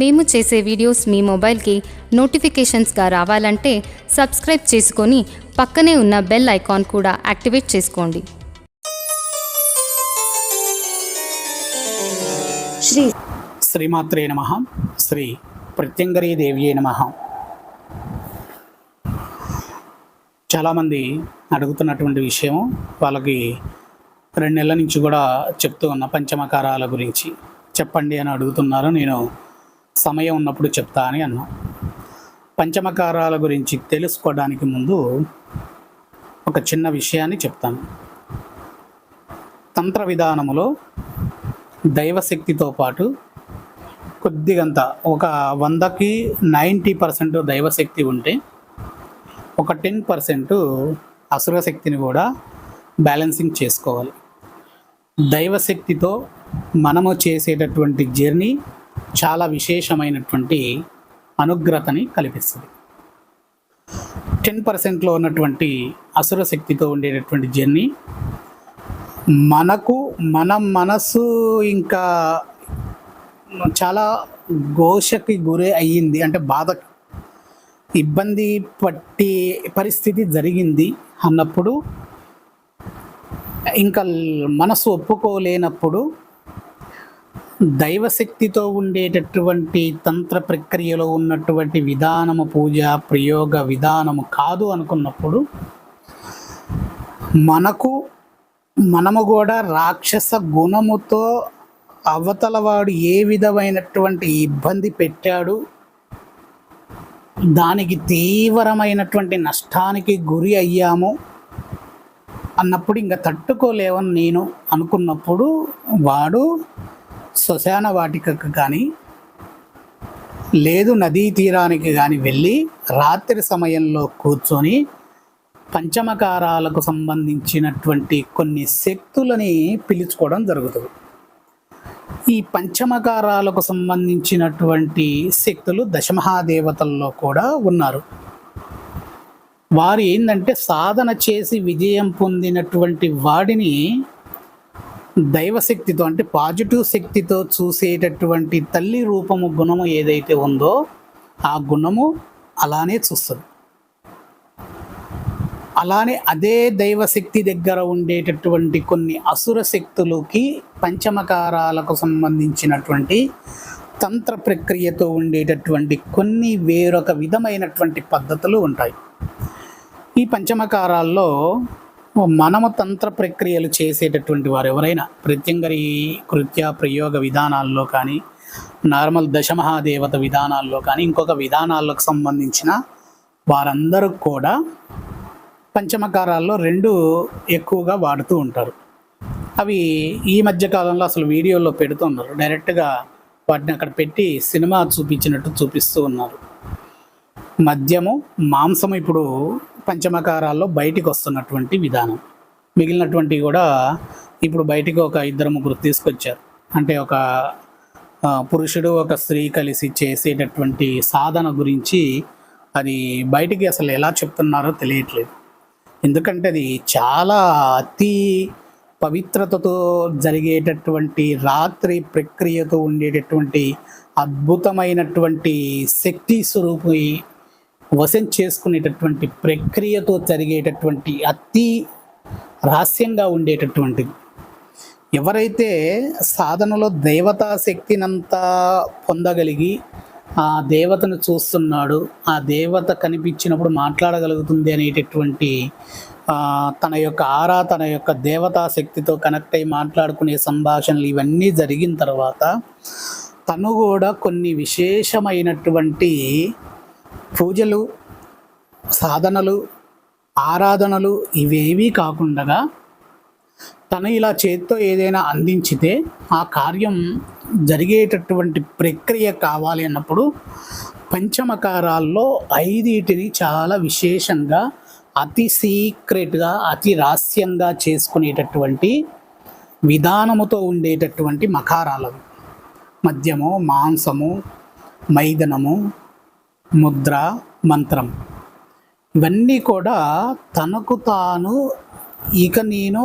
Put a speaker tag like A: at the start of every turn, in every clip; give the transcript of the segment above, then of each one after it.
A: మేము చేసే వీడియోస్ మీ మొబైల్కి నోటిఫికేషన్స్గా రావాలంటే సబ్స్క్రైబ్ చేసుకొని పక్కనే ఉన్న బెల్ ఐకాన్ కూడా యాక్టివేట్ చేసుకోండి.
B: శ్రీ
C: శ్రీమాత్రే నమ. శ్రీ ప్రత్యంగరీ దేవ్యే నమ. చాలామంది అడుగుతున్నటువంటి విషయం వాళ్ళకి రెండు నెలల నుంచి కూడా చెప్తూ ఉన్న పంచమకారాల గురించి. చెప్పండి అని అడుగుతున్నారు. నేను సమయం ఉన్నప్పుడు చెప్తా అని అన్నా. పంచమకారాల గురించి తెలుసుకోవడానికి ముందు ఒక చిన్న విషయాన్ని చెప్తాను. తంత్ర విధానములో దైవశక్తితో పాటు కొద్దిగంత ఒక వందకి నైంటీ పర్సెంట్ దైవశక్తి ఉంటే ఒక టెన్ పర్సెంట్ అసురశక్తిని కూడా బ్యాలెన్సింగ్ చేసుకోవాలి. దైవశక్తితో మనము చేసేటటువంటి జర్నీ చాలా విశేషమైనటువంటి అనుగ్రతని కల్పిస్తుంది. టెన్ పర్సెంట్లో ఉన్నటువంటి అసుర శక్తితో ఉండేటటువంటి జర్నీ మనకు మన మనసు ఇంకా చాలా ఘోషకి గురి అయ్యింది అంటే బాధ ఇబ్బంది పట్టి పరిస్థితి జరిగింది అన్నప్పుడు ఇంకా మనసు ఒప్పుకోలేనప్పుడు దైవశక్తితో ఉండేటటువంటి తంత్ర ప్రక్రియలో ఉన్నటువంటి విధానము పూజ ప్రయోగ విధానము కాదు అనుకున్నప్పుడు మనకు మనము కూడా రాక్షస గుణముతో అవతలవాడు ఏ విధమైనటువంటి ఇబ్బంది పెట్టాడు దానికి తీవ్రమైనటువంటి నష్టానికి గురి అయ్యాము అన్నప్పుడు ఇంకా తట్టుకోలేవని నేను అనుకున్నప్పుడు వాడు శ్మశాన వాటికకు కానీ లేదు నదీ తీరానికి కానీ వెళ్ళి రాత్రి సమయంలో కూర్చొని పంచమకారాలకు సంబంధించినటువంటి కొన్ని శక్తులని పిలుచుకోవడం జరుగుతుంది. ఈ పంచమకారాలకు సంబంధించినటువంటి శక్తులు దశమహాదేవతల్లో కూడా ఉన్నారు. వారు ఏంటంటే సాధన చేసి విజయం పొందినటువంటి వాడిని దైవశక్తితో అంటే పాజిటివ్ శక్తితో చూసేటటువంటి తల్లి రూపము గుణము ఏదైతే ఉందో ఆ గుణము అలానే చూస్తుంది. అలానే అదే దైవశక్తి దగ్గర ఉండేటటువంటి కొన్ని అసుర శక్తులకి పంచమకారాలకు సంబంధించినటువంటి తంత్ర ప్రక్రియతో ఉండేటటువంటి కొన్ని వేరొక విధమైనటువంటి పద్ధతులు ఉంటాయి. ఈ పంచమకారాల్లో మనము తంత్ర ప్రక్రియలు చేసేటటువంటి వారు ఎవరైనా ప్రత్యంగరి కృత్య ప్రయోగ విధానాల్లో కానీ నార్మల్ దశమహాదేవత విధానాల్లో కానీ ఇంకొక విధానాలకు సంబంధించిన వారందరూ కూడా పంచమకారాల్లో రెండు ఎక్కువగా వాడుతూ ఉంటారు. అవి ఈ మధ్య కాలంలో అసలు వీడియోలో పెడుతున్నారు డైరెక్ట్గా వాటిని అక్కడ పెట్టి సినిమా చూపించినట్టు చూపిస్తూ ఉన్నారు. మద్యము మాంసము ఇప్పుడు పంచమకారాల్లో బయటికి వస్తున్నటువంటి విధానం. మిగిలినటువంటివి కూడా ఇప్పుడు బయటికి ఒక ఇద్దరు ముగ్గురు తీసుకొచ్చారు. అంటే ఒక పురుషుడు ఒక స్త్రీ కలిసి చేసేటటువంటి సాధన గురించి అది బయటికి అసలు ఎలా చెప్తున్నారో తెలియట్లేదు. ఎందుకంటే అది చాలా అతి పవిత్రతతో జరిగేటటువంటి రాత్రి ప్రక్రియతో ఉండేటటువంటి అద్భుతమైనటువంటి శక్తి స్వరూపి వశం చేసుకునేటటువంటి ప్రక్రియతో జరిగేటటువంటి అతి రహస్యంగా ఉండేటటువంటిది. ఎవరైతే సాధనలో దేవతా శక్తినంతా పొందగలిగి ఆ దేవతను చూస్తున్నాడు ఆ దేవత కనిపించినప్పుడు మాట్లాడగలుగుతుంది అనేటటువంటి తన యొక్క ఆరా తన యొక్క దేవతా శక్తితో కనెక్ట్ అయి మాట్లాడుకునే సంభాషణలు ఇవన్నీ జరిగిన తర్వాత తను కూడా కొన్ని విశేషమైనటువంటి పూజలు సాధనలు ఆరాధనలు ఇవేవీ కాకుండా తను ఇలా చేత్తో ఏదైనా అందించితే ఆ కార్యం జరిగేటటువంటి ప్రక్రియ కావాలి అన్నప్పుడు పంచమకారాల్లో ఐదిటిని చాలా విశేషంగా అతి సీక్రెట్గా అతి రహస్యంగా చేసుకునేటటువంటి విధానముతో ఉండేటటువంటి మకారాలవి. మద్యము మాంసము మైదనము ముద్ర మంత్రం. ఇవన్నీ కూడా తనకు తాను ఇక నేను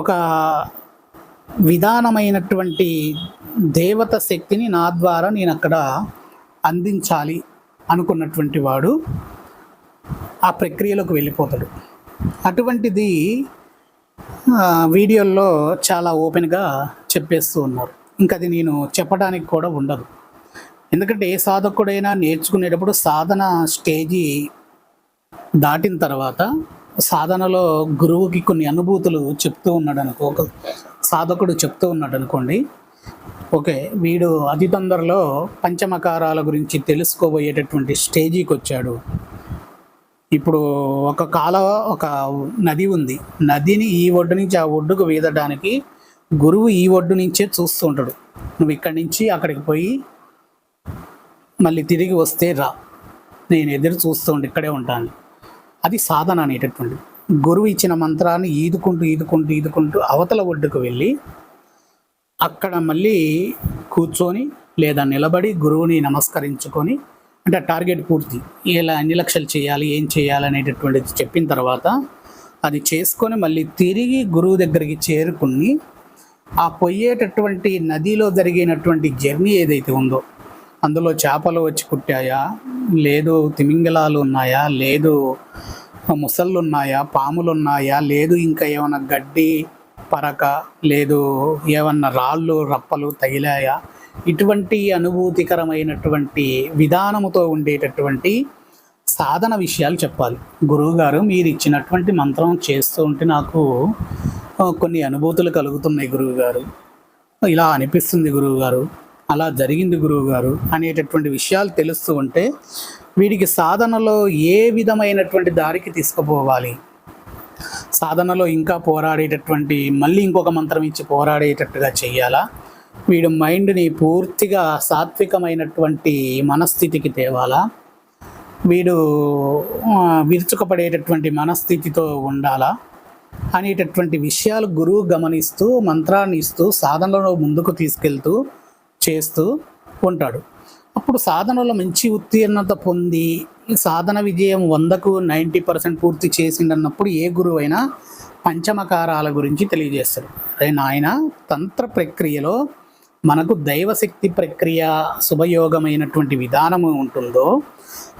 C: ఒక విధానమైనటువంటి దేవత శక్తిని నా ద్వారా నేను అక్కడ అందించాలి అనుకున్నటువంటి వాడు ఆ ప్రక్రియలోకి వెళ్ళిపోతాడు. అటువంటిది వీడియోల్లో చాలా ఓపెన్గా చెప్పేస్తూ ఉన్నారు. ఇంకా అది నేను చెప్పడానికి కూడా ఉండదు. ఎందుకంటే ఏ సాధకుడైనా నేర్చుకునేటప్పుడు సాధన స్టేజీ దాటిన తర్వాత సాధనలో గురువుకి కొన్ని అనుభూతులు చెప్తూ ఉన్నాడు అనుకో ఒక సాధకుడు చెప్తూ ఉన్నాడు అనుకోండి ఓకే వీడు అతి తొందరలో పంచమకారాల గురించి తెలుసుకోబోయేటటువంటి స్టేజీకి వచ్చాడు ఇప్పుడు ఒక కాల ఒక నది ఉంది. నదిని ఈ ఒడ్డు నుంచి ఆ ఒడ్డుకు వీదడానికి గురువు ఈ ఒడ్డు నుంచే చూస్తూ ఉంటాడు. నువ్వు ఇక్కడి నుంచి అక్కడికి పోయి మళ్ళీ తిరిగి వస్తే రా. నేను ఎదురు చూస్తుండే ఇక్కడే ఉంటాను. అది సాధన అనేటటువంటి గురువు ఇచ్చిన మంత్రాన్ని ఈదుకుంటూ ఈదుకుంటూ ఈదుకుంటూ అవతల ఒడ్డుకు వెళ్ళి అక్కడ మళ్ళీ కూర్చొని లేదా నిలబడి గురువుని నమస్కరించుకొని అంటే టార్గెట్ పూర్తి. ఇలా ఎన్ని లక్షలు చేయాలి ఏం చేయాలి అనేటటువంటిది చెప్పిన తర్వాత అది చేసుకొని మళ్ళీ తిరిగి గురువు దగ్గరికి చేరుకుని ఆ పొయ్యేటటువంటి నదిలో జరిగినటువంటి జర్నీ ఏదైతే ఉందో అందులో చేపలు వచ్చి కుట్టాయా లేదు తిమింగలాలు ఉన్నాయా? లేదు ముసళ్ళు ఉన్నాయా పాములు ఉన్నాయా లేదు ఇంకా ఏమైనా గడ్డి పరక? లేదు ఏమన్నా రాళ్ళు రప్పలు తగిలాయా? ఇటువంటి అనుభూతికరమైనటువంటి విధానముతో ఉండేటటువంటి సాధన విషయాలు చెప్పాలి. గురువుగారు మీరు ఇచ్చినటువంటి మంత్రం చేస్తూ ఉంటే నాకు కొన్ని అనుభూతులు కలుగుతున్నాయి గురువుగారు. ఇలా అనిపిస్తుంది గురువుగారు. అలా జరిగింది గురువుగారు అనేటటువంటి విషయాలు తెలుస్తూ ఉంటే వీడికి సాధనలో ఏ విధమైనటువంటి దారికి తీసుకుపోవాలి? సాధనలో ఇంకా పోరాడేటటువంటి మళ్ళీ ఇంకొక మంత్రం ఇచ్చి పోరాడేటట్టుగా చెయ్యాలా? వీడు మైండ్ని పూర్తిగా సాత్వికమైనటువంటి మనస్థితికి తేవాలా? వీడు విరుచుకపడేటటువంటి మనస్థితితో ఉండాలా? అనేటటువంటి విషయాలు గురువు గమనిస్తూ మంత్రాన్ని ఇస్తూ సాధనలో ముందుకు తీసుకెళ్తూ చేస్తూ ఉంటాడు. అప్పుడు సాధనలో మంచి ఉత్తీర్ణత పొంది సాధన విజయం వందకు నైంటీ పర్సెంట్ పూర్తి చేసిండన్నప్పుడు ఏ గురువు అయినా పంచమకారాల గురించి తెలియజేస్తాడు. అదే నాయన తంత్ర ప్రక్రియలో మనకు దైవశక్తి ప్రక్రియ శుభయోగమైనటువంటి విధానము ఉంటుందో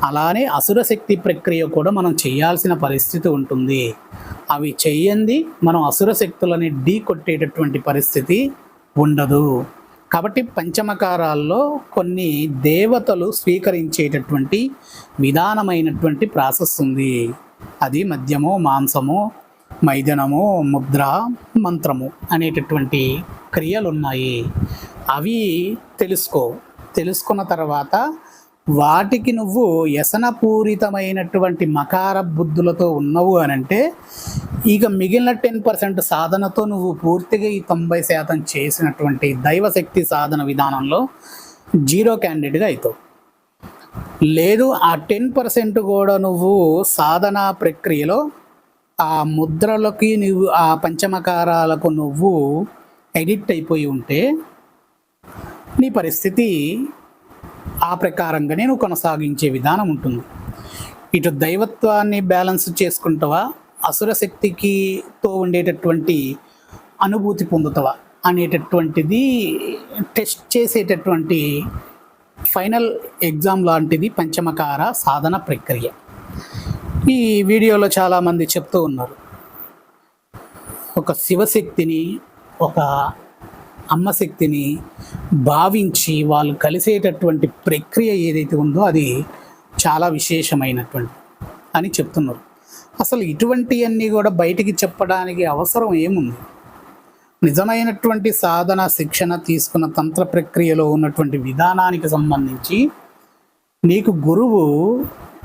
C: అలానే అసుర శక్తి ప్రక్రియ కూడా మనం చేయాల్సిన పరిస్థితి ఉంటుంది. అవి చెయ్యంది మనం అసుర శక్తులని ఢీ కొట్టేటటువంటి పరిస్థితి ఉండదు. కాబట్టి పంచమకారాల్లో కొన్ని దేవతలు స్వీకరించేటటువంటి విధానమైనటువంటి ప్రాసెస్ ఉంది. అది మద్యము మాంసము మైదనము ముద్ర మంత్రము అనేటటువంటి క్రియలు ఉన్నాయి అవి తెలుసుకో. తెలుసుకున్న తర్వాత వాటికి నువ్వు వ్యసనపూరితమైనటువంటి మకార బుద్ధులతో ఉన్నవు అని అంటే ఇక మిగిలిన టెన్ పర్సెంట్ సాధనతో నువ్వు పూర్తిగా ఈ తొంభై శాతం చేసినటువంటి దైవశక్తి సాధన విధానంలో జీరో క్యాండిడేట్గా అవుతావు లేదు ఆ టెన్ పర్సెంట్ కూడా నువ్వు సాధన ప్రక్రియలో ఆ ముద్రలకి నువ్వు ఆ పంచమకారాలకు నువ్వు ఎడిక్ట్ అయిపోయి ఉంటే నీ పరిస్థితి ఆ ప్రకారంగానే నువ్వు కొనసాగించే విధానం ఉంటుంది. ఇటు దైవత్వాన్ని బ్యాలెన్స్ చేసుకుంటావా అసురశక్తికి తో ఉండేటటువంటి అనుభూతి పొందుతావా అనేటటువంటిది టెస్ట్ చేసేటటువంటి ఫైనల్ ఎగ్జామ్ లాంటిది పంచమకార సాధన ప్రక్రియ. ఈ వీడియోలో చాలామంది చెప్తూ ఉన్నారు. ఒక శివశక్తిని ఒక అమ్మ శక్తిని భావించి వాళ్ళు కలిసేటటువంటి ప్రక్రియ ఏదైతే ఉందో అది చాలా విశేషమైనటువంటి అని చెప్తున్నారు. అసలు ఇటువంటివన్నీ కూడా బయటికి చెప్పడానికి అవసరం ఏముంది? నిజమైనటువంటి సాధన శిక్షణ తీసుకున్న తంత్ర ప్రక్రియలో ఉన్నటువంటి విధానానికి సంబంధించి నీకు గురువు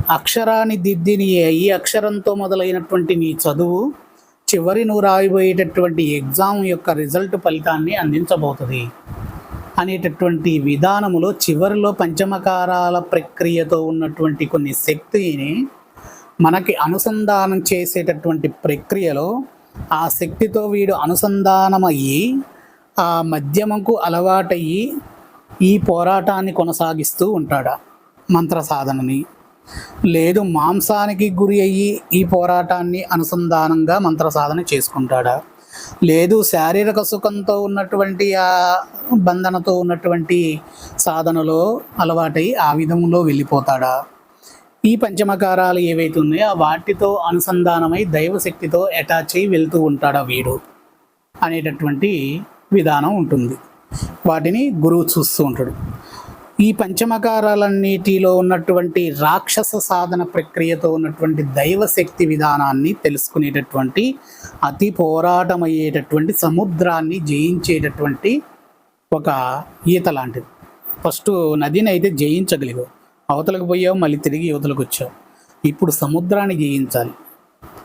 C: అక్షరాన్ని దిద్దిని ఈ అక్షరంతో మొదలైనటువంటి నీ చదువు చివరి నువ్వు రాయబోయేటటువంటి ఎగ్జామ్ యొక్క రిజల్ట్ ఫలితాన్ని అందించబోతుంది. అనేటటువంటి విధానములో చివరిలో పంచమకారాల ప్రక్రియతో ఉన్నటువంటి కొన్ని శక్తిని మనకి అనుసంధానం చేసేటటువంటి ప్రక్రియలో ఆ శక్తితో వీడు అనుసంధానమయ్యి ఆ మధ్యమకు అలవాటయ్యి ఈ పోరాటాన్ని కొనసాగిస్తూ ఉంటాడు మంత్ర సాధనని లేదు మాంసానికి గురి అయ్యి ఈ పోరాటాన్ని అనుసంధానంగా మంత్ర సాధన చేసుకుంటాడా? లేదు శారీరక సుఖంతో ఉన్నటువంటి ఆ బంధనతో ఉన్నటువంటి సాధనలో అలవాటై ఆ విధంలో వెళ్ళిపోతాడా? ఈ పంచమకారాలు ఏవైతే ఉన్నాయో వాటితో అనుసంధానమై దైవశక్తితో అటాచ్ అయి వెళ్తూ ఉంటాడా వీడు అనేటటువంటి విధానం ఉంటుంది. వాటిని గురువు చూస్తూ ఉంటాడు. ఈ పంచమకారాలన్నిటిలో ఉన్నటువంటి రాక్షస సాధన ప్రక్రియతో ఉన్నటువంటి దైవశక్తి విధానాన్ని తెలుసుకునేటటువంటి అతి పోరాటమయ్యేటటువంటి సముద్రాన్ని జయించేటటువంటి ఒక ఈత లాంటిది. ఫస్ట్ నదిని అయితే జయించగలిగావు. అవతలకు పోయావు మళ్ళీ తిరిగి యువతలకు వచ్చావు. ఇప్పుడు సముద్రాన్ని జయించాలి.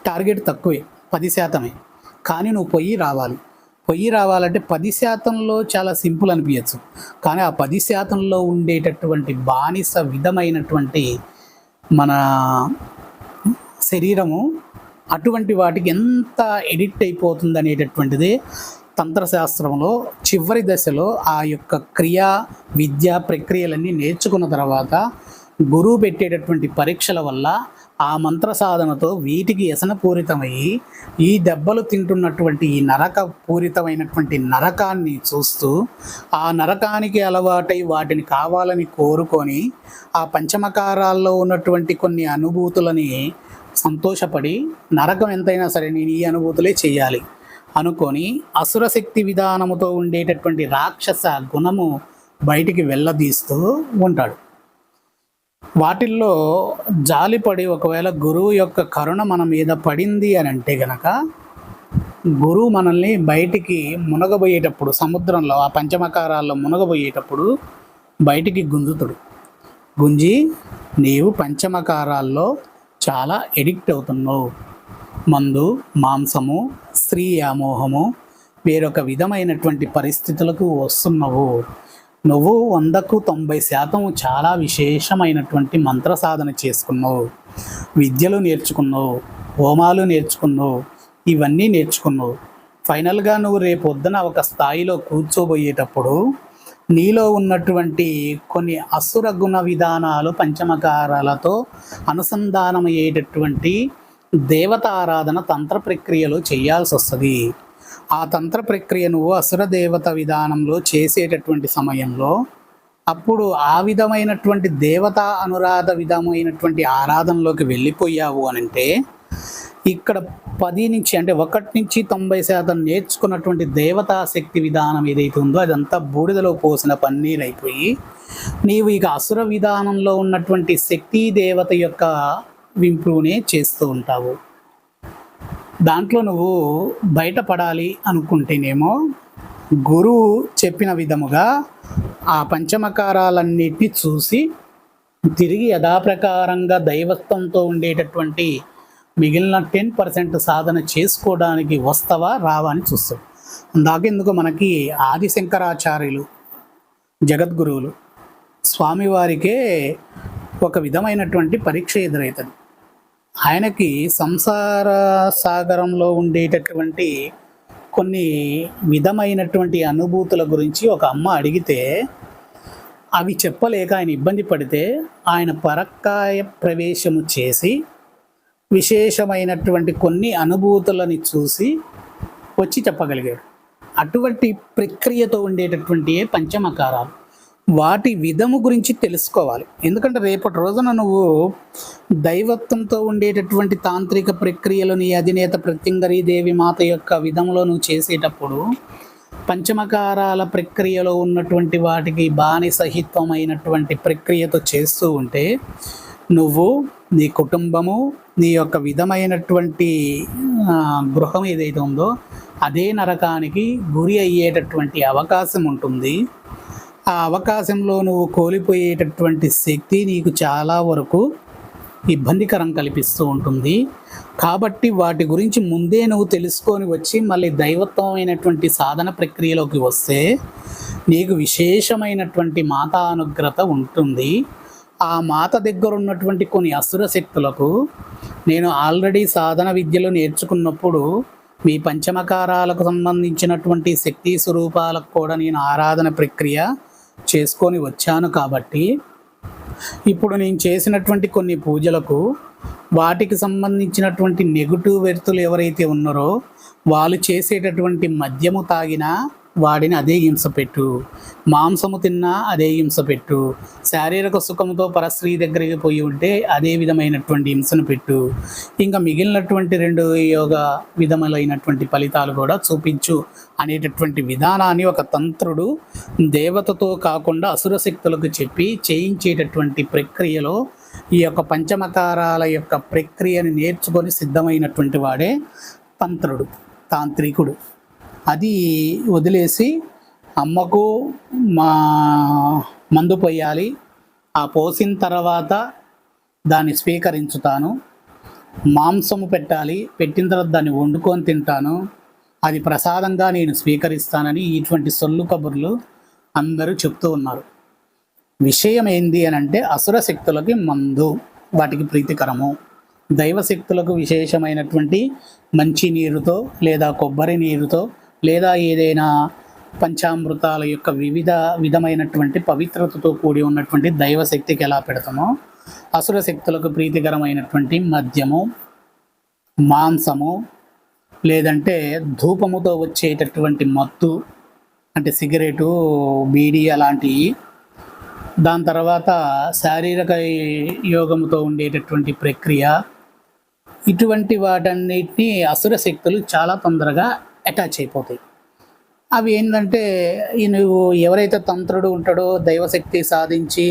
C: టార్గెట్ తక్కువే పది శాతమే. కానీ నువ్వు పొయ్యి రావాలి. పొయ్యి రావాలంటే పది శాతంలో చాలా సింపుల్ అనిపించచ్చు కానీ ఆ పది శాతంలో ఉండేటటువంటి బానిస విధమైనటువంటి మన శరీరము అటువంటి వాటికి ఎంత ఎడిక్ట్ అయిపోతుంది అనేటటువంటిది తంత్రశాస్త్రంలో చివరి దశలో ఆ యొక్క క్రియా విద్యా ప్రక్రియలన్నీ నేర్చుకున్న తర్వాత గురువు పెట్టేటటువంటి పరీక్షల వల్ల ఆ మంత్ర సాధనతో వీటికి వ్యసనపూరితమయ్యి ఈ దెబ్బలు తింటున్నటువంటి ఈ నరక పూరితమైనటువంటి నరకాన్ని చూస్తూ ఆ నరకానికి అలవాటై వాటిని కావాలని కోరుకొని ఆ పంచమకారాల్లో ఉన్నటువంటి కొన్ని అనుభూతులని సంతోషపడి నరకం ఎంతైనా సరే నేను ఈ అనుభూతులే చేయాలి అనుకొని అసురశక్తి విధానముతో ఉండేటటువంటి రాక్షస గుణము బయటికి వెళ్ళదీస్తూ ఉంటాడు. వాటిల్లో జాలిపడి ఒకవేళ గురువు యొక్క కరుణ మన మీద పడింది అని అంటే గనక గురువు మనల్ని బయటికి మునగబోయేటప్పుడు సముద్రంలో ఆ పంచమకారాల్లో మునగబోయేటప్పుడు బయటికి గుంజుతుడు. గుంజి నీవు పంచమకారాల్లో చాలా ఎడిక్ట్ అవుతున్నావు. మందు మాంసము స్త్రీ వ్యామోహము వేరొక విధమైనటువంటి పరిస్థితులకు వస్తున్నావు. నువ్వు వందకు తొంభై శాతం చాలా విశేషమైనటువంటి మంత్ర సాధన చేసుకున్నావు. విద్యలు నేర్చుకున్నావు హోమాలు నేర్చుకున్నావు ఇవన్నీ నేర్చుకున్నావు. ఫైనల్గా నువ్వు రేపు పొద్దున ఒక స్థాయిలో కూర్చోబోయేటప్పుడు నీలో ఉన్నటువంటి కొన్ని అసుర గుణ విధానాలు పంచమకారాలతో అనుసంధానమయ్యేటటువంటి దేవత ఆరాధన తంత్ర ప్రక్రియలో చేయాల్సి వస్తుంది ఆ తంత్ర ప్రక్రియ నువ్వు అసురదేవత విధానంలో చేసేటటువంటి సమయంలో అప్పుడు ఆ విధమైనటువంటి దేవతా అనురాధ విధమైనటువంటి ఆరాధనలోకి వెళ్ళిపోయావు అని అంటే ఇక్కడ పది నుంచి అంటే ఒకటి నుంచి తొంభై శాతం నేర్చుకున్నటువంటి దేవతా శక్తి విధానం ఏదైతే ఉందో అదంతా బూడిదలో పోసిన పన్నీరు అయిపోయి నీవు ఇక అసుర విధానంలో ఉన్నటువంటి శక్తి దేవత యొక్క వింపునే చేస్తూ ఉంటావు. దాంట్లో నువ్వు బయటపడాలి అనుకుంటేనేమో గురువు చెప్పిన విధముగా ఆ పంచమకారాలన్నిటిని చూసి తిరిగి యథాప్రకారంగా దైవత్వంతో ఉండేటటువంటి మిగిలిన టెన్ పర్సెంట్ సాధన చేసుకోవడానికి వస్తావా రావా అని చూస్తాడు అందాకెందుకు మనకి ఆది శంకరాచార్యులు జగద్గురువులు స్వామివారికే ఒక విధమైనటువంటి పరీక్ష ఎదురవుతుంది ఆయనకి సంసార సాగరంలో ఉండేటటువంటి కొన్ని విధమైనటువంటి అనుభూతుల గురించి ఒక అమ్మ అడిగితే అవి చెప్పలేక ఆయన ఇబ్బంది పడితే ఆయన పరక్కాయ ప్రవేశము చేసి విశేషమైనటువంటి కొన్ని అనుభూతులని చూసి వచ్చి చెప్పగలిగాడు. అటువంటి ప్రక్రియతో ఉండేటటువంటి పంచమకారాలు. వాటి విధము గురించి తెలుసుకోవాలి. ఎందుకంటే రేపటి రోజున నువ్వు దైవత్వంతో ఉండేటటువంటి తాంత్రిక ప్రక్రియలు నీ అధినేత ప్రత్యంగరీ దేవి మాత యొక్క విధంలో నువ్వు చేసేటప్పుడు పంచమకారాల ప్రక్రియలో ఉన్నటువంటి వాటికి బానిసహిత్వమైనటువంటి ప్రక్రియతో చేస్తూ ఉంటే నువ్వు నీ కుటుంబము నీ యొక్క విధమైనటువంటి గృహం ఏదైతే ఉందో అదే నరకానికి గురి అయ్యేటటువంటి అవకాశం ఉంటుంది. ఆ అవకాశంలో నువ్వు కోల్పోయేటటువంటి శక్తి నీకు చాలా వరకు ఇబ్బందికరం కల్పిస్తూ ఉంటుంది. కాబట్టి వాటి గురించి ముందే నువ్వు తెలుసుకొని వచ్చి మళ్ళీ దైవత్వమైనటువంటి సాధన ప్రక్రియలోకి వస్తే నీకు విశేషమైనటువంటి మాతా అనుగ్రత ఉంటుంది. ఆ మాత దగ్గర ఉన్నటువంటి కొన్ని అసుర శక్తులకు నేను ఆల్రెడీ సాధన విద్యలు నేర్చుకున్నప్పుడు మీ పంచమకారాలకు సంబంధించినటువంటి శక్తి స్వరూపాలకు కూడా నేను ఆరాధన ప్రక్రియ చేసుకొని వచ్చాను కాబట్టి ఇప్పుడు నేను చేసినటువంటి కొన్ని పూజలకు వాటికి సంబంధించినటువంటి నెగిటివ్ వ్యక్తులు ఎవరైతే ఉన్నారో వాళ్ళు చేసేటటువంటి మద్యము తాగినా వాడిని అదే హింస పెట్టు. మాంసము తిన్నా అదే హింస పెట్టు. శారీరక సుఖంతో పరస్త్రీ దగ్గరికి పోయి ఉంటే అదే విధమైనటువంటి హింసను పెట్టు. ఇంకా మిగిలినటువంటి రెండు యోగ విధములైనటువంటి ఫలితాలు కూడా చూపించు అనేటటువంటి విధానాన్ని ఒక తంత్రుడు దేవతతో కాకుండా అసుర శక్తులకు చెప్పి చేయించేటటువంటి ప్రక్రియలో ఈ యొక్క పంచమకారాల యొక్క ప్రక్రియను నేర్చుకొని సిద్ధమైనటువంటి వాడే తంత్రుడు తాంత్రికుడు. అది వదిలేసి అమ్మకు మా మందు పోయాలి. ఆ పోసిన తర్వాత దాన్ని స్వీకరించుతాను. మాంసము పెట్టాలి. పెట్టిన తర్వాత దాన్ని వండుకొని తింటాను. అది ప్రసాదంగా నేను స్వీకరిస్తానని ఇటువంటి సొల్లు కబుర్లు అందరూ చెప్తూ ఉన్నారు. విషయం ఏంది అని అంటే అసుర శక్తులకి మందు వాటికి ప్రీతికరము. దైవ శక్తులకు విశేషమైనటువంటి మంచి నీరుతో లేదా కొబ్బరి నీరుతో లేదా ఏదైనా పంచామృతాల యొక్క వివిధ విధమైనటువంటి పవిత్రతతో కూడి ఉన్నటువంటి దైవ శక్తికి ఎలా పెడతామో అసుర శక్తులకు ప్రీతికరమైనటువంటి మద్యము మాంసము లేదంటే ధూపముతో వచ్చేటటువంటి మత్తు అంటే సిగరెటు బీడి అలాంటివి దాని తర్వాత శారీరక యోగముతో ఉండేటటువంటి ప్రక్రియ ఇటువంటి వాటన్నిటిని అసుర శక్తులు చాలా తొందరగా అటాచ్ అయిపోతాయి. అవి ఏంటంటే ఈ నువ్వు ఎవరైతే తంత్రుడు ఉంటాడో దైవశక్తి సాధించి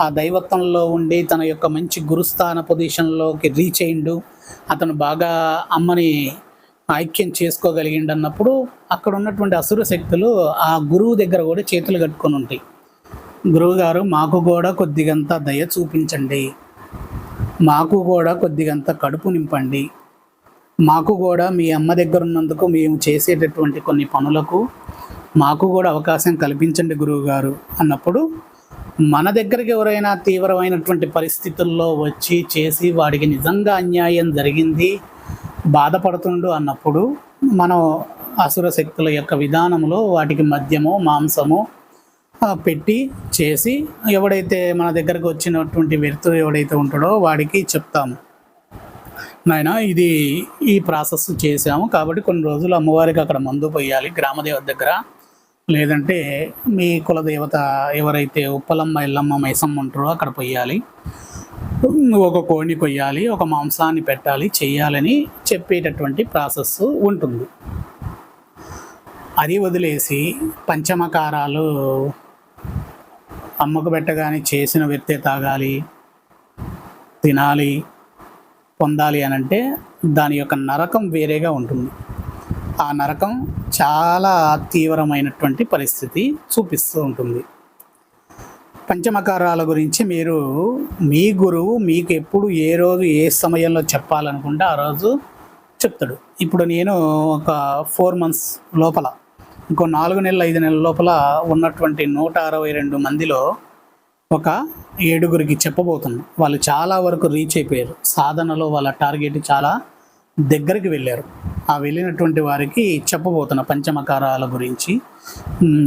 C: ఆ దైవత్వంలో ఉండి తన యొక్క మంచి గురుస్థాన పొజిషన్లోకి రీచ్ అయిండు అతను బాగా అమ్మని ఐక్యం చేసుకోగలిగిండు అన్నప్పుడు అక్కడ ఉన్నటువంటి అసుర శక్తులు ఆ గురువు దగ్గర కూడా చేతులు కట్టుకొని ఉంటాయి. గురువుగారు మాకు కూడా కొద్దిగంత దయ చూపించండి. మాకు కూడా కొద్దిగంత కడుపు నింపండి. మాకు కూడా మీ అమ్మ దగ్గర ఉన్నందుకు మేము చేసేటటువంటి కొన్ని పనులకు మాకు కూడా అవకాశం కల్పించండి గురువుగారు అన్నప్పుడు మన దగ్గరికి ఎవరైనా తీవ్రమైనటువంటి పరిస్థితుల్లో వచ్చి చేసి వాడికి నిజంగా అన్యాయం జరిగింది బాధపడుతుండు అన్నప్పుడు మనం అసుర శక్తుల యొక్క విధానంలో వాటికి మద్యము మాంసము పెట్టి చేసి ఎవడైతే మన దగ్గరకు వచ్చినటువంటి వ్యక్తులు ఎవడైతే ఉంటాడో వాడికి చెప్తాము. నాయన ఇది ఈ ప్రాసెస్ చేసాము కాబట్టి కొన్ని రోజులు అమ్మవారికి అక్కడ మందు పోయాలి గ్రామదేవత దగ్గర. లేదంటే మీ కులదేవత ఎవరైతే ఉప్పలమ్మ ఎల్లమ్మ మైసమ్మ ఉంటారో అక్కడ పొయ్యాలి ఒక కోడిని కొయ్యాలి ఒక మాంసాన్ని పెట్టాలి చేయాలని చెప్పేటటువంటి ప్రాసెస్ ఉంటుంది. అది వదిలేసి పంచమకారాలు అమ్మకు పెట్టగానే చేసిన వ్యక్తే తాగాలి తినాలి పొందాలి అని అంటే దాని యొక్క నరకం వేరేగా ఉంటుంది. ఆ నరకం చాలా తీవ్రమైనటువంటి పరిస్థితి చూపిస్తూ ఉంటుంది. పంచమకారాల గురించి మీరు మీ గురువు మీకు ఎప్పుడు ఏ రోజు ఏ సమయంలో చెప్పాలనుకుంటే ఆ రోజు చెప్తాడు. ఇప్పుడు నేను ఒక ఫోర్ మంత్స్ లోపల ఇంకో నాలుగు నెలలు ఐదు నెలల లోపల ఉన్నటువంటి నూట అరవై రెండు మందిలో ఒక ఏడుగురికి చెప్పబోతున్నాం. వాళ్ళు చాలా వరకు రీచ్ అయిపోయారు. సాధనలో వాళ్ళ టార్గెట్ చాలా దగ్గరికి వెళ్ళారు. ఆ వెళ్ళినటువంటి వారికి చెప్పబోతున్న పంచమకారాల గురించి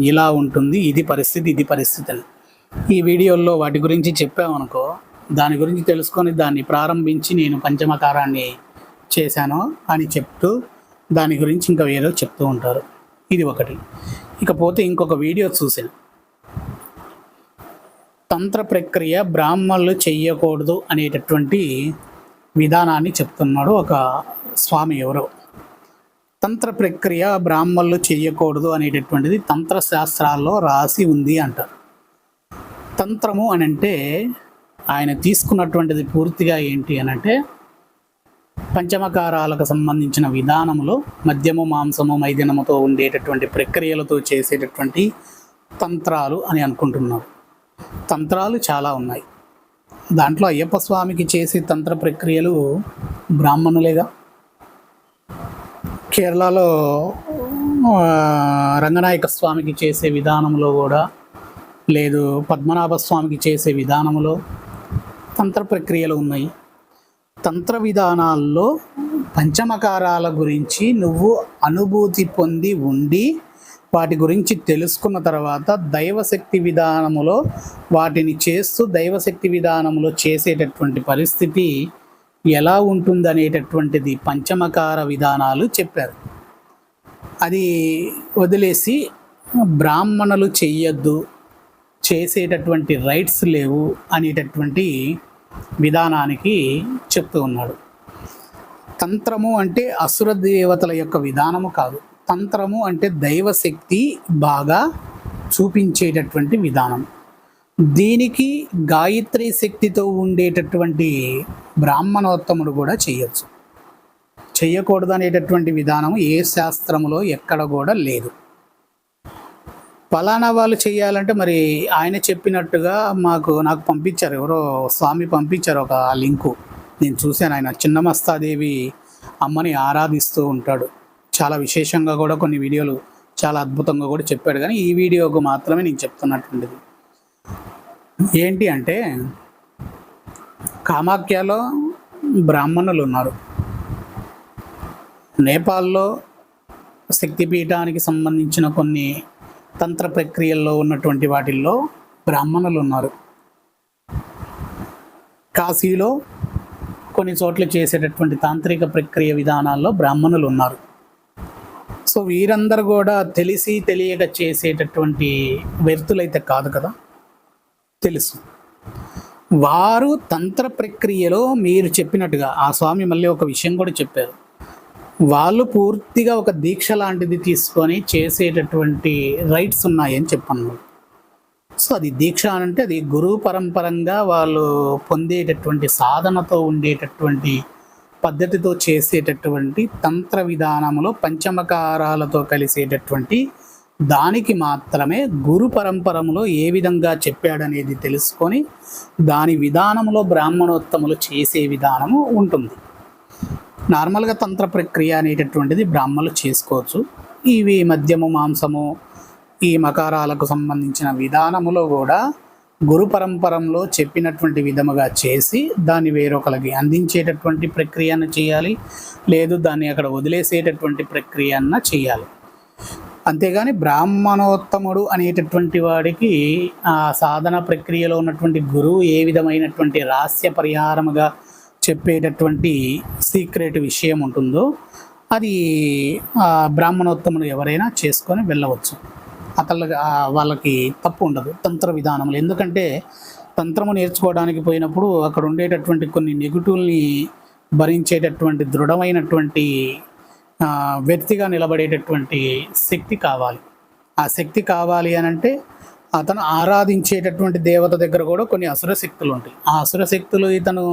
C: ఇలా ఉంటుంది ఇది పరిస్థితి ఇది పరిస్థితి అని. ఈ వీడియోల్లో వాటి గురించి చెప్పామనుకో దాని గురించి తెలుసుకొని దాన్ని ప్రారంభించి నేను పంచమకారాన్ని చేశాను అని చెప్తూ దాని గురించి ఇంకా ఏదో చెప్తూ ఉంటారు. ఇది ఒకటి. ఇకపోతే ఇంకొక వీడియో చూసాను. తంత్ర ప్రక్రియ బ్రాహ్మణులు చెయ్యకూడదు అనేటటువంటి విధానాన్ని చెప్తున్నాడు ఒక స్వామి ఎవరు. తంత్ర ప్రక్రియ బ్రాహ్మణులు చెయ్యకూడదు అనేటటువంటిది తంత్ర శాస్త్రాల్లో రాసి ఉంది అంటారు తంత్రము అని అంటే ఆయన తీసుకున్నటువంటిది పూర్తిగా ఏంటి అని అంటే పంచమకారాలకు సంబంధించిన విధానంలో మద్యము మాంసము మైదినముతో ఉండేటటువంటి ప్రక్రియలతో చేసేటటువంటి తంత్రాలు అని అనుకుంటున్నారు తంత్రాలు చాలా ఉన్నాయి. దాంట్లో అయ్యప్ప స్వామికి చేసే తంత్ర ప్రక్రియలు బ్రాహ్మణులేగా. కేరళలో రంగనాయక స్వామికి చేసే విధానంలో కూడా లేదు పద్మనాభ స్వామికి చేసే విధానంలో తంత్ర ప్రక్రియలు ఉన్నాయి. తంత్ర విధానాల్లో పంచమకారాల గురించి నువ్వు అనుభూతి పొంది ఉండి వాటి గురించి తెలుసుకున్న తర్వాత దైవశక్తి విధానములో వాటిని చేస్తూ దైవశక్తి విధానములో చేసేటటువంటి పరిస్థితి ఎలా ఉంటుందనేటటువంటిది పంచమకార విధానాలు చెప్పారు. అది వదిలేసి బ్రాహ్మణులు చెయ్యొద్దు చేసేటటువంటి రైట్స్ లేవు అనేటటువంటి విధానానికి చెప్తూ ఉన్నాడు. తంత్రము అంటే అసుర దేవతల యొక్క విధానము కాదు. తంత్రము అంటే దైవశక్తి బాగా చూపించేటటువంటి విధానం. దీనికి గాయత్రి శక్తితో ఉండేటటువంటి బ్రాహ్మణోత్తముడు కూడా చేయొచ్చు. చేయకూడదు అనేటటువంటి విధానం ఏ శాస్త్రములో ఎక్కడ కూడా లేదు. ఫలానా వాళ్ళు చేయాలంటే మరి ఆయన చెప్పినట్టుగా మాకు నాకు పంపించారు. ఎవరో స్వామి పంపించారు ఒక లింకు. నేను చూశాను ఆయన చిన్నమస్తాదేవి అమ్మని ఆరాధిస్తూ ఉంటాడు. చాలా విశేషంగా కూడా కొన్ని వీడియోలు చాలా అద్భుతంగా కూడా చెప్పాడు. కానీ ఈ వీడియోకు మాత్రమే నేను చెప్తున్నటువంటిది. ఏంటి అంటే కామాఖ్యలో బ్రాహ్మణులు ఉన్నారు. నేపాల్లో శక్తిపీఠానికి సంబంధించిన కొన్ని తంత్ర ప్రక్రియల్లో ఉన్నటువంటి వాటిల్లో బ్రాహ్మణులు ఉన్నారు. కాశీలో కొన్ని చోట్ల చేసేటటువంటి తాంత్రిక ప్రక్రియ విధానాల్లో బ్రాహ్మణులు ఉన్నారు. సో వీరందరూ కూడా తెలిసి తెలియక చేసేటటువంటి వ్యక్తులైతే కాదు కదా? తెలుసు. వారు తంత్ర ప్రక్రియలో మీరు చెప్పినట్టుగా ఆ స్వామి మళ్ళీ ఒక విషయం కూడా చెప్పారు. వాళ్ళు పూర్తిగా ఒక దీక్ష లాంటిది తీసుకొని చేసేటటువంటి రైట్స్ ఉన్నాయని చెప్పాను సో అది దీక్ష అంటే అది గురువు పరంపరంగా వాళ్ళు పొందేటటువంటి సాధనతో ఉండేటటువంటి పద్ధతితో చేసేటటువంటి తంత్ర విధానంలో పంచమకారాలతో కలిసేటటువంటి దానికి మాత్రమే గురు పరంపరములో ఏ విధంగా చెప్పాడనేది తెలుసుకొని దాని విధానంలో బ్రాహ్మణోత్తములు చేసే విధానము ఉంటుంది. నార్మల్గా తంత్ర ప్రక్రియ అనేటటువంటిది బ్రాహ్మణులు చేసుకోవచ్చు. ఇవి మద్యము మాంసము ఈ మకారాలకు సంబంధించిన విధానములో కూడా గురు పరంపరంలో చెప్పినటువంటి విధముగా చేసి దాన్ని వేరొకరికి అందించేటటువంటి ప్రక్రియను చేయాలి. లేదు దాన్ని అక్కడ వదిలేసేటటువంటి ప్రక్రియన చేయాలి. అంతేగాని బ్రాహ్మణోత్తముడు అనేటటువంటి వాడికి ఆ సాధన ప్రక్రియలో ఉన్నటువంటి గురువు ఏ విధమైనటువంటి రహస్య పరిహారముగా చెప్పేటటువంటి సీక్రెట్ విషయం ఉంటుందో అది బ్రాహ్మణోత్తముడు ఎవరైనా చేసుకొని వెళ్ళవచ్చు. అతల వాళ్ళకి తప్పు ఉండదు. తంత్ర విధానములు. ఎందుకంటే తంత్రము నేర్చుకోవడానికి పోయినప్పుడు అక్కడ ఉండేటటువంటి కొన్ని నెగిటివ్ని భరించేటటువంటి దృఢమైనటువంటి వ్యక్తిగా నిలబడేటటువంటి శక్తి కావాలి. ఆ శక్తి కావాలి అని అంటే అతను ఆరాధించేటటువంటి దేవత దగ్గర కూడా కొన్ని అసుర శక్తులు ఉంటాయి. ఆ అసుర శక్తులు ఇతను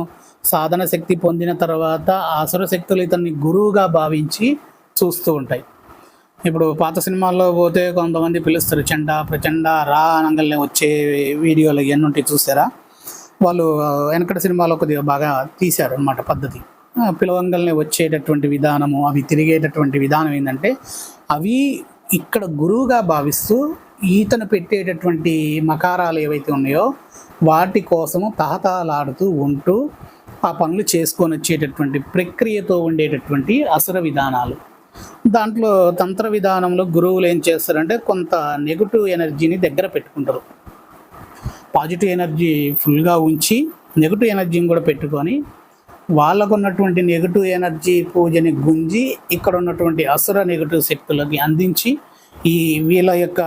C: సాధన శక్తి పొందిన తర్వాత ఆ అసుర శక్తులు ఇతన్ని గురువుగా భావించి చూస్తూ ఉంటాయి. ఇప్పుడు పాత సినిమాల్లో పోతే కొంతమంది పిలుస్తారు చెండ ప్రచండ రా అనగల్ని వచ్చే వీడియోలు ఇవన్నీ ఉంటాయి చూసారా? వాళ్ళు వెనకటి సినిమాలో కొద్దిగా బాగా తీశారు అనమాట పద్ధతి. పిలవంగల్ని వచ్చేటటువంటి విధానము అవి తిరిగేటటువంటి విధానం ఏంటంటే అవి ఇక్కడ గురువుగా భావిస్తూ ఈతను పెట్టేటటువంటి మకారాలు ఏవైతే ఉన్నాయో వాటి కోసము తహతహలాడుతూ ఉంటూ ఆ పనులు చేసుకొని వచ్చేటటువంటి ప్రక్రియతో ఉండేటటువంటి అసుర విధానాలు. దాంట్లో తంత్ర విధానంలో గురువులు ఏం చేస్తారంటే కొంత నెగిటివ్ ఎనర్జీని దగ్గర పెట్టుకుంటారు. పాజిటివ్ ఎనర్జీ ఫుల్గా ఉంచి నెగిటివ్ ఎనర్జీని కూడా పెట్టుకొని వాళ్ళకు ఉన్నటువంటి నెగిటివ్ ఎనర్జీ పూజని గుంజి ఇక్కడ ఉన్నటువంటి అసుర నెగిటివ్ శక్తులకి అందించి ఈ వీళ్ళ యొక్క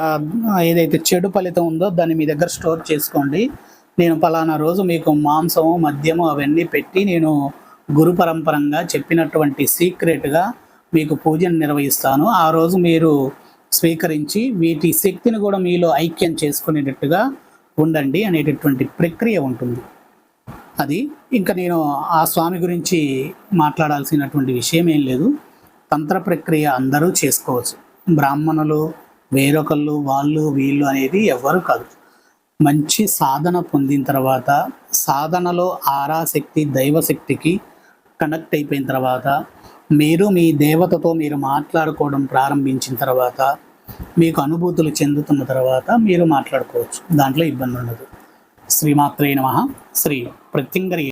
C: ఏదైతే చెడు ఫలితం ఉందో దాన్ని మీ దగ్గర స్టోర్ చేసుకోండి. నేను పలానా రోజు మీకు మాంసము మద్యము అవన్నీ పెట్టి నేను గురు పరంపరంగా చెప్పినటువంటి సీక్రెట్గా మీకు పూజను నిర్వహిస్తాను. ఆ రోజు మీరు స్వీకరించి వీటి శక్తిని కూడా మీలో ఐక్యం చేసుకునేటట్టుగా ఉండండి అనేటటువంటి ప్రక్రియ ఉంటుంది. అది ఇంకా నేను ఆ స్వామి గురించి మాట్లాడాల్సినటువంటి విషయం ఏం లేదు. తంత్ర ప్రక్రియ అందరూ చేసుకోవచ్చు. బ్రాహ్మణులు వేరొకళ్ళు వాళ్ళు వీళ్ళు అనేది ఎవ్వరు కాదు. మంచి సాధన పొందిన తర్వాత సాధనలో ఆరాశక్తి దైవశక్తికి కనెక్ట్ అయిపోయిన తర్వాత మీరు మీ దేవతతో మీరు మాట్లాడుకోవడం ప్రారంభించిన తర్వాత మీకు అనుభూతులు చెందుతున్న తర్వాత మీరు మాట్లాడుకోవచ్చు. దాంట్లో ఇబ్బంది ఉండదు శ్రీమాత్రే నమ. శ్రీ ప్రత్యంగరి